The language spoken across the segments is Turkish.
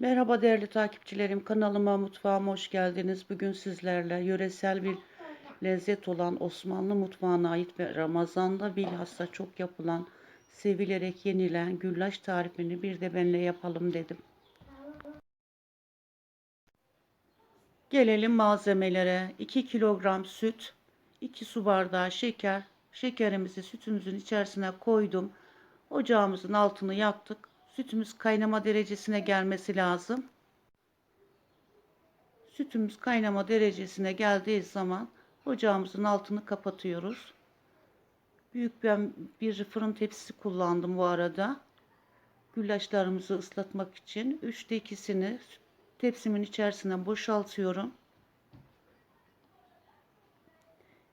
Merhaba değerli takipçilerim. Kanalıma, mutfağıma hoş geldiniz. Bugün sizlerle yöresel bir lezzet olan Osmanlı mutfağına ait ve Ramazan'da bilhassa çok yapılan, sevilerek yenilen güllaç tarifini bir de benimle yapalım dedim. Gelelim malzemelere. 2 kilogram süt, 2 su bardağı şeker. Şekerimizi sütümüzün içerisine koydum. Ocağımızın altını yaktık. Sütümüz kaynama derecesine gelmesi lazım. Sütümüz kaynama derecesine geldiği zaman ocağımızın altını kapatıyoruz. Büyük ben bir fırın tepsisi kullandım bu arada. Güllaçlarımızı ıslatmak için. Üçte ikisini tepsimin içerisine boşaltıyorum.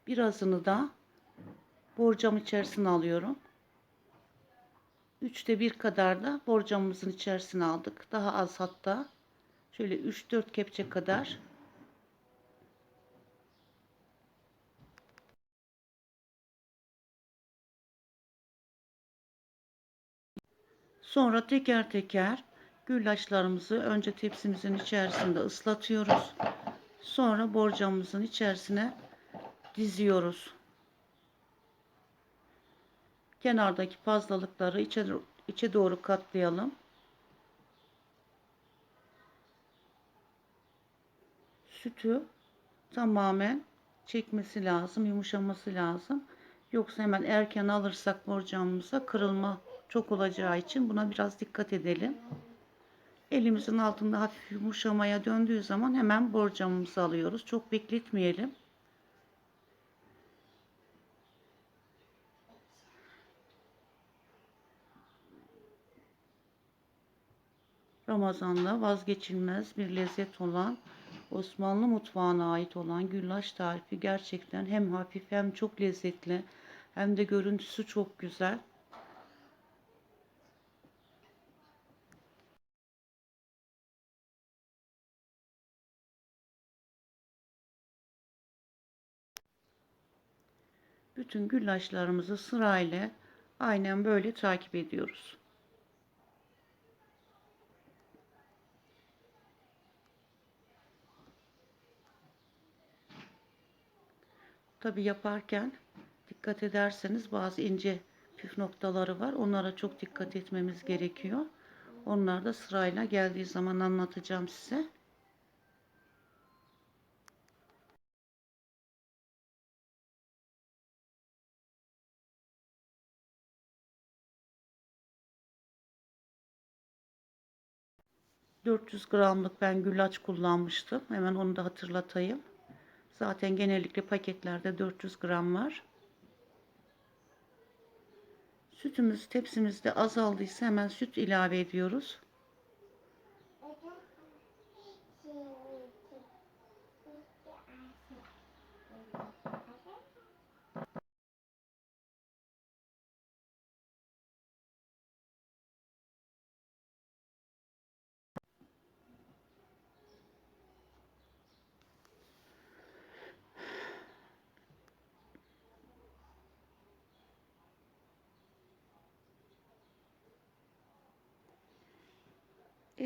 Birazını da borcam içerisine alıyorum. Üçte bir kadar da borcamımızın içerisine aldık. Daha az hatta. Şöyle 3-4 kepçe kadar. Sonra teker teker güllaçlarımızı önce tepsimizin içerisinde ıslatıyoruz. Sonra borcamımızın içerisine diziyoruz. Kenardaki fazlalıkları içe, içe doğru katlayalım. Sütü tamamen çekmesi lazım, yumuşaması lazım. Yoksa hemen erken alırsak borcamımıza kırılma çok olacağı için buna biraz dikkat edelim. Elimizin altında hafif yumuşamaya döndüğü zaman hemen borcamımızı alıyoruz. Çok bekletmeyelim. Ramazan'da vazgeçilmez bir lezzet olan Osmanlı mutfağına ait olan güllaç tarifi gerçekten hem hafif hem çok lezzetli hem de görüntüsü çok güzel. Bütün güllaçlarımızı sırayla aynen böyle takip ediyoruz. Tabi yaparken dikkat ederseniz bazı ince püf noktaları var. Onlara çok dikkat etmemiz gerekiyor. Onlar da sırayla geldiği zaman anlatacağım size. ...400 gramlık ben güllaç kullanmıştım. Hemen onu da hatırlatayım. Zaten genellikle paketlerde 400 gram var. Sütümüz tepsimizde azaldıysa hemen süt ilave ediyoruz.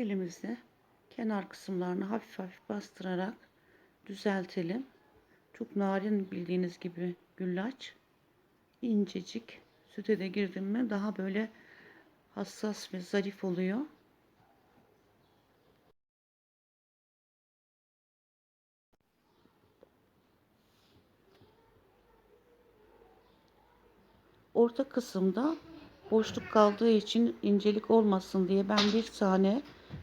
Elimizle kenar kısımlarını hafif hafif bastırarak düzeltelim. Çok narin bildiğiniz gibi güllaç. incecik. Süte de girdim mi daha böyle hassas ve zarif oluyor. Orta kısımda boşluk kaldığı için incelik olmasın diye ben bir tane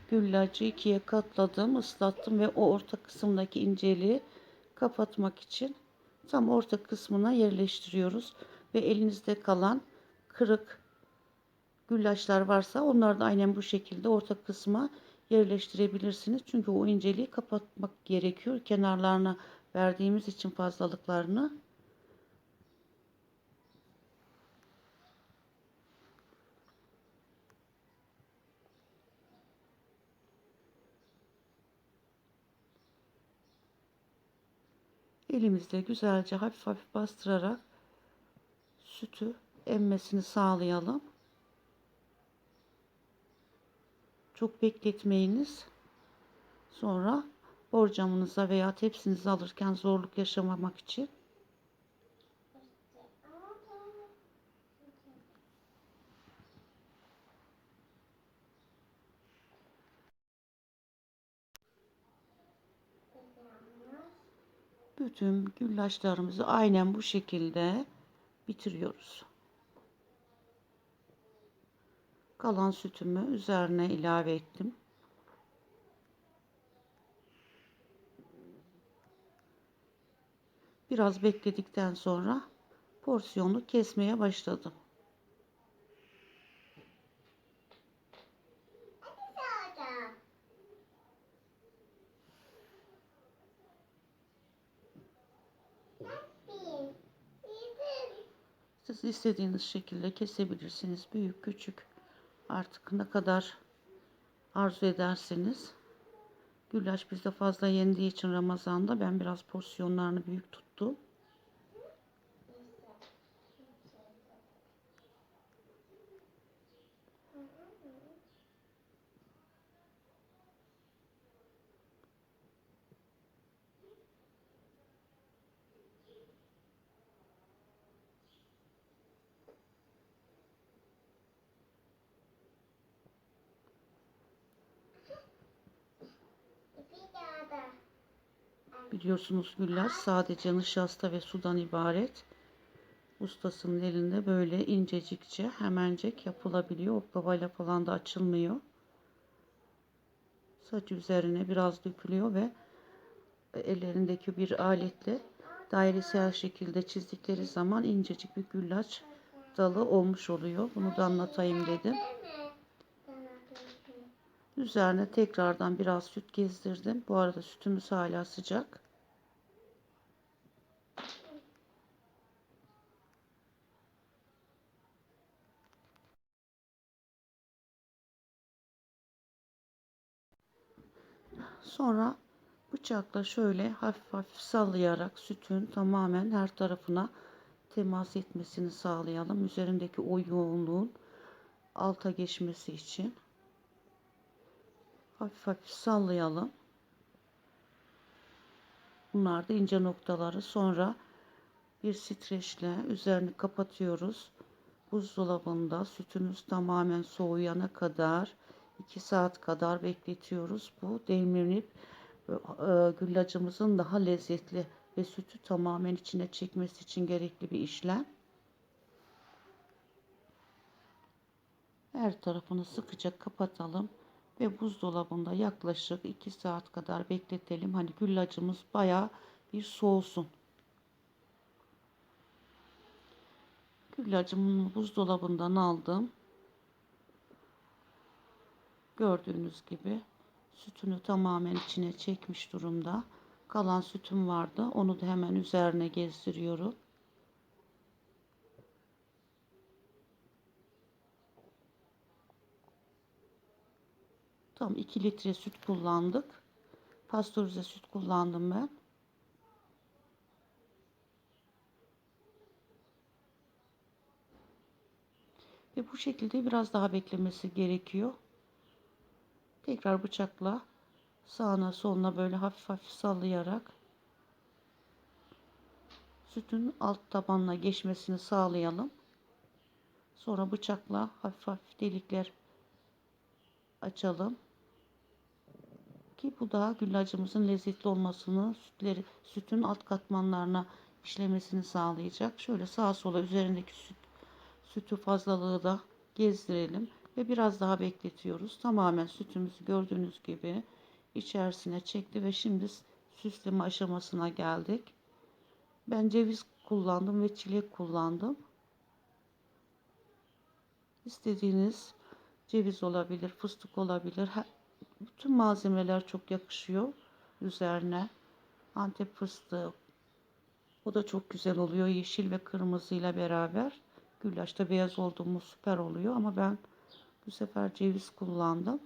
güllacı ikiye katladım, ıslattım ve o orta kısımdaki inceliği kapatmak için tam orta kısmına yerleştiriyoruz. Ve elinizde kalan kırık güllaçlar varsa onları da aynen bu şekilde orta kısma yerleştirebilirsiniz. Çünkü o inceliği kapatmak gerekiyor. Kenarlarına verdiğimiz için fazlalıklarını elimizle güzelce hafif hafif bastırarak sütü emmesini sağlayalım. Çok bekletmeyiniz. Sonra borcamınıza veya tepsinizi alırken zorluk yaşamamak için bütün güllaçlarımızı aynen bu şekilde bitiriyoruz. Kalan sütümü üzerine ilave ettim. Biraz bekledikten sonra porsiyonu kesmeye başladım. Siz istediğiniz şekilde kesebilirsiniz. Büyük, küçük. Artık ne kadar arzu ederseniz. Güllaç bizde fazla yendiği için Ramazan'da ben biraz porsiyonlarını büyük tuttum. Biliyorsunuz güllaç sadece nişasta ve sudan ibaret. Ustasının elinde böyle incecikçe hemencek yapılabiliyor. Oklavayla falan da açılmıyor. Saç üzerine biraz dökülüyor ve ellerindeki bir aletle dairesel şekilde çizdikleri zaman incecik bir güllaç dalı olmuş oluyor. Bunu da anlatayım dedim. Üzerine tekrardan biraz süt gezdirdim. Bu arada sütümüz hala sıcak. Sonra bıçakla şöyle hafif hafif sallayarak sütün tamamen her tarafına temas etmesini sağlayalım. Üzerindeki o yoğunluğun alta geçmesi için hafif hafif sallayalım. Bunlar da ince noktaları. Sonra bir streçle üzerini kapatıyoruz. Buzdolabında sütümüz tamamen soğuyana kadar 2 saat kadar bekletiyoruz. Bu demlenip e, güllacımızın daha lezzetli ve sütü tamamen içine çekmesi için gerekli bir işlem. Her tarafını sıkıca kapatalım ve buzdolabında yaklaşık 2 saat kadar bekletelim. Hani güllacımız baya bir soğusun. Güllacımı buzdolabından aldım. Gördüğünüz gibi sütünü tamamen içine çekmiş durumda. Kalan sütüm vardı. Onu da hemen üzerine gezdiriyorum. Tam 2 litre süt kullandık. Pastörize süt kullandım ben. Ve bu şekilde biraz daha beklemesi gerekiyor. Tekrar bıçakla sağına soluna böyle hafif hafif sallayarak sütün alt tabanına geçmesini sağlayalım. Sonra bıçakla hafif hafif delikler açalım. Ki bu da güllacımızın lezzetli olmasını, sütleri, sütün alt katmanlarına işlemesini sağlayacak. Şöyle sağa sola üzerindeki süt, sütü fazlalığı da gezdirelim ve biraz daha bekletiyoruz. Tamamen sütümüzü gördüğünüz gibi içerisine çekti ve şimdi süsleme aşamasına geldik. Ben ceviz kullandım ve çilek kullandım. İstediğiniz ceviz olabilir, fıstık olabilir. Bütün malzemeler çok yakışıyor üzerine. Antep fıstığı. O da çok güzel oluyor yeşil ve kırmızı ile beraber. Güllaçta beyaz oldu mu süper oluyor ama ben bu sefer ceviz kullandım.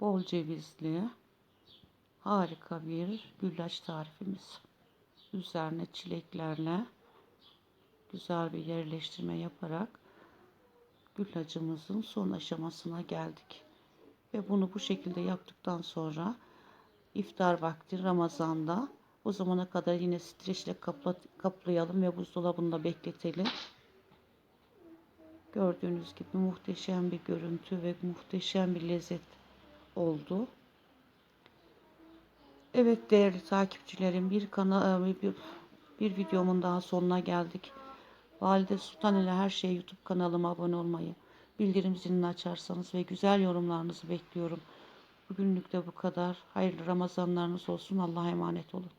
Bol cevizli harika bir güllaç tarifimiz. Üzerine çileklerle güzel bir yerleştirme yaparak güllacımızın son aşamasına geldik. Ve bunu bu şekilde yaptıktan sonra iftar vakti Ramazan'da o zamana kadar yine streçle kapla, kaplayalım ve buzdolabında bekletelim. Gördüğünüz gibi muhteşem bir görüntü ve muhteşem bir lezzet oldu. Evet değerli takipçilerim bir kana bir, bir videomun daha sonuna geldik. Valide Sultan ile her şey YouTube kanalıma abone olmayı, bildirim zilini açarsanız ve güzel yorumlarınızı bekliyorum. Bugünlük de bu kadar. Hayırlı Ramazanlarınız olsun. Allah'a emanet olun.